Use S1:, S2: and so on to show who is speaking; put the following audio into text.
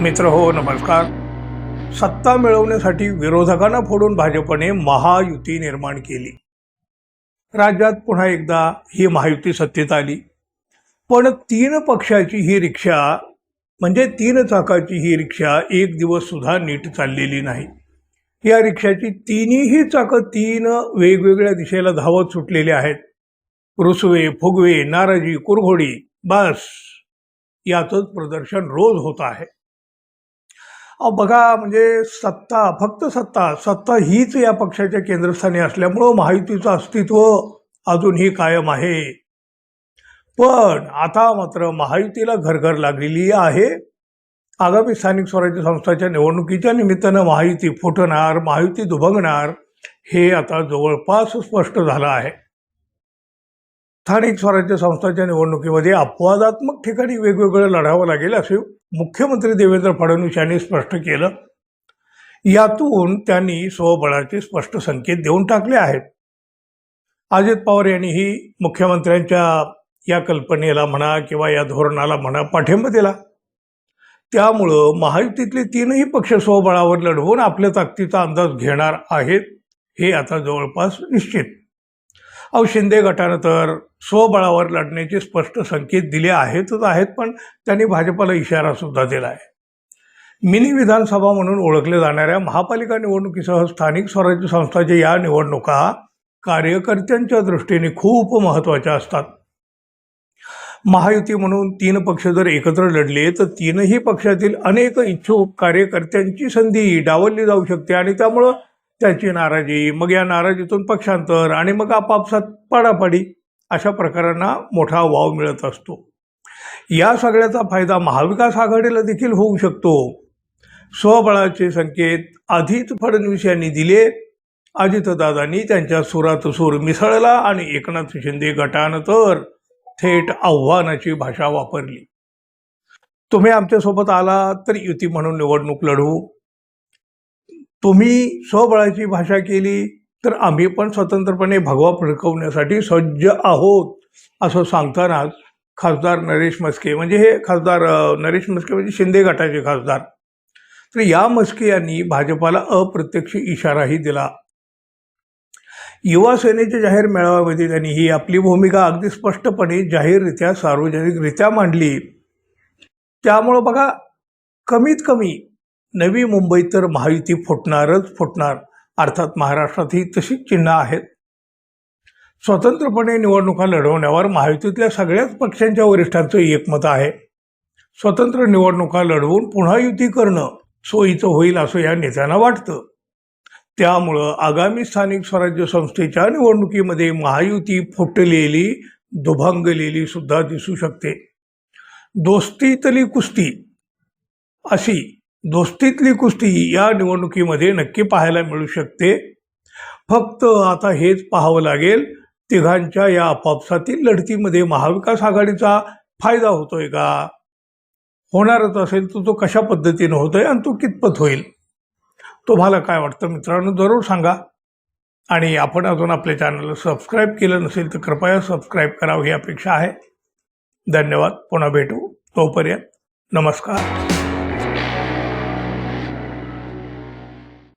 S1: मित्र हो नमस्कार. सत्ता मिळवण्यासाठी विरोधकांना फोडून भाजपने महायुती निर्माण केली. राज्यात पुन्हा एकदा ही महायुती सत्तेत आली. पण तीन पक्षाची ही रिक्षा म्हणजे तीन चाकाची ही रिक्षा एक दिवस सुद्धा नीट चाललेली नाही. या रिक्षाची तिन्ही चाकं तीन वेगवेगळ्या दिशेला धावत सुटलेली आहेत. रुसवे फुगवे नाराजी कुरघोडी बस याचंच प्रदर्शन रोज होत आहे. अहो बघा म्हणजे सत्ता फक्त सत्ता सत्ता हीच या पक्षाच्या केंद्रस्थानी असल्यामुळं महायुतीचं अस्तित्व अजूनही कायम आहे. पण आता मात्र महायुतीला घरघर लागलेली आहे. आगामी स्थानिक स्वराज्य संस्थाच्या निवडणुकीच्या निमित्तानं महायुती फुटणार महायुती दुभंगणार हे आता जवळपास स्पष्ट झालं आहे. स्थानिक स्वराज्य संस्थांच्या निवडणुकीमध्ये अपवादात्मक ठिकाणी वेगवेगळं लढावं लागेल असे मुख्यमंत्री देवेंद्र फडणवीस यांनी स्पष्ट केलं. यातून त्यांनी स्वबळाचे स्पष्ट संकेत देऊन टाकले आहेत. अजित पवार यांनीही मुख्यमंत्र्यांच्या या कल्पनेला म्हणा किंवा या धोरणाला म्हणा पाठिंबा दिला. त्यामुळं महायुतीतले तीनही पक्ष स्वबळावर लढवून आपल्या ताकदीचा अंदाज घेणार आहेत हे आता जवळपास निश्चित. अहो शिंदे गटानं तर स्वबळावर लढण्याचे स्पष्ट संकेत दिले आहेतच आहेत पण त्यांनी भाजपला इशारासुद्धा दिला आहे. मिनी विधानसभा म्हणून ओळखल्या जाणाऱ्या महापालिका निवडणुकीसह स्थानिक स्वराज्य संस्थांच्या या निवडणुका कार्यकर्त्यांच्या दृष्टीने खूप महत्त्वाच्या असतात. महायुती म्हणून तीन पक्ष जर एकत्र लढले तर तीनही पक्षातील अनेक इच्छुक कार्यकर्त्यांची संधी डावलली जाऊ शकते आणि त्यामुळं त्याची नाराजी मग या नाराजीतून पक्षांतर आणि मग आपापसात पाडापाडी अशा प्रकारांना मोठा वाव मिळत असतो. या सगळ्याचा फायदा महाविकास आघाडीला देखील होऊ शकतो. स्वबळाचे संकेत आधीच फडणवीस यांनी दिले. अजितदादांनी त्यांच्या सुरात सूर मिसळला आणि एकनाथ शिंदे गटानं तर थेट आव्हानाची भाषा वापरली. तुम्ही आमच्यासोबत आला तर युती म्हणून निवडणूक लढवू तुम्ही स्वबळाची भाषा केली तर आम्ही पण स्वतंत्रपणे भगवा फडकवण्यासाठी सज्ज आहोत असं सांगतानाच खासदार नरेश मस्के म्हणजे हे खासदार नरेश मस्के म्हणजे शिंदे गटाचे खासदार. तर या मस्के यांनी भाजपाला अप्रत्यक्ष इशाराही दिला. युवा सेनेच्या जाहीर मेळाव्यामध्ये त्यांनी ही आपली भूमिका अगदी स्पष्टपणे जाहीररित्या सार्वजनिकरित्या मांडली. त्यामुळं बघा कमीत कमी नवी मुंबईत तर महायुती फुटणारच फुटणार. अर्थात महाराष्ट्रातही तशीच चिन्ह आहेत. स्वतंत्रपणे निवडणुका लढवण्यावर महायुतीतल्या सगळ्याच पक्षांच्या वरिष्ठांचं एकमत आहे. स्वतंत्र निवडणुका लढवून पुन्हा युती करणं सोयीचं होईल असं या नेत्यांना वाटतं. त्यामुळं आगामी स्थानिक स्वराज्य संस्थेच्या निवडणुकीमध्ये महायुती फुटलेली दुभंगलेली सुद्धा दिसू शकते. दोस्तीतली कुस्ती अशी दोस्तीतली कुस्ती या निवडणुकीमध्ये नक्की पाहायला मिळू शकते. फक्त आता हेच पाहावं लागेल तिघांच्या या आपापसातील लढतीमध्ये महाविकास आघाडीचा फायदा होतोय का? होणारच असेल तर तो कशा पद्धतीनं होतोय आणि तो कितपत होईल? तुम्हाला काय वाटतं मित्रांनो जरूर सांगा. आणि आपण अजून आपल्या चॅनलला सबस्क्राईब केलं नसेल तर कृपया सबस्क्राईब करावं ही अपेक्षा आहे. धन्यवाद. पुन्हा भेटू. तोपर्यंत नमस्कार.